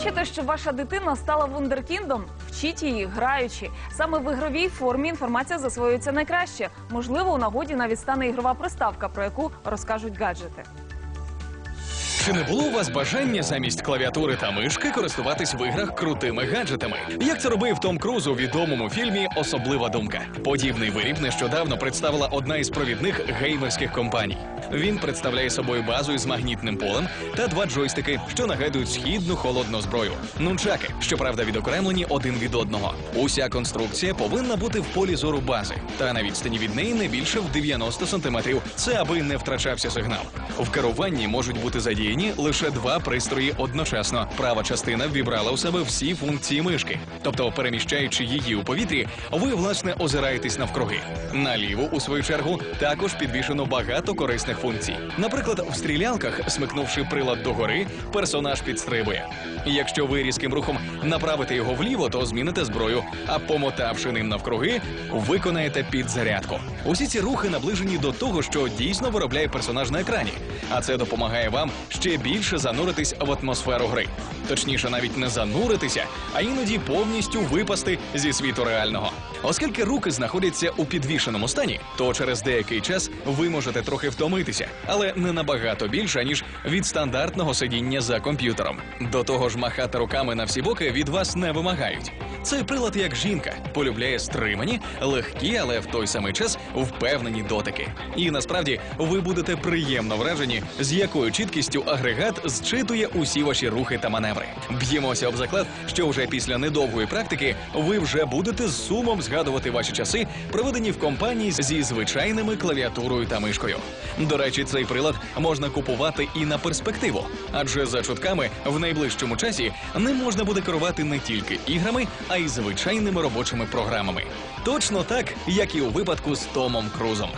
Хочете, щоб ваша дитина стала вундеркіндом? Вчіть її, граючи. Саме в ігровій формі інформація засвоюється найкраще. Можливо, у нагоді навіть стане ігрова приставка, про яку розкажуть гаджети. Чи не було у вас бажання замість клавіатури та мишки користуватись в іграх крутими гаджетами? Як це робив Том Круз у відомому фільмі Особлива думка? Подібний виріб нещодавно представила одна із провідних геймерських компаній. Він представляє собою базу із магнітним полем та два джойстики, що нагадують східну холодну зброю. Нунчаки, щоправда, відокремлені один від одного. Уся конструкція повинна бути в полі зору бази, та на відстані від неї не більше в 90 сантиметрів. Це аби не втрачався сигнал. В керуванні можуть бути задіяні лише два пристрої одночасно. Права частина ввібрала у себе всі функції мишки. Тобто, переміщаючи її у повітрі, ви власне озираєтесь навкруги. Наліво, у свою чергу, також підвішено багато корисних функцій. Наприклад, в стрілялках, смикнувши прилад догори, персонаж підстрибує. Якщо ви різким рухом направите його вліво, то зміните зброю, а помотавши ним навкруги, виконаєте підзарядку. Усі ці рухи наближені до того, що дійсно виробляє персонаж на екрані, а це допомагає вам ще більше зануритись в атмосферу гри. Точніше, навіть не зануритися, а іноді повністю випасти зі світу реального. Оскільки руки знаходяться у підвішеному стані, то через деякий час ви можете трохи втомитися, але не набагато більше ніж від стандартного сидіння за комп'ютером. До того ж, махати руками на всі боки від вас не вимагають. Цей прилад, як жінка, полюбляє стримані, легкі, але в той самий час впевнені дотики. І насправді ви будете приємно вражені, з якою чіткістю агрегат зчитує усі ваші рухи та маневри. Б'ємося об заклад, що вже після недовгої практики ви вже будете з сумом згадувати ваші часи, проведені в компанії зі звичайними клавіатурою та мишкою. До речі, цей прилад можна купувати і на перспективу, адже за чутками в найближчому часі ним можна буде керувати не тільки іграми, а й звичайними робочими програмами. Точно так, як і у випадку з Томом Крузом.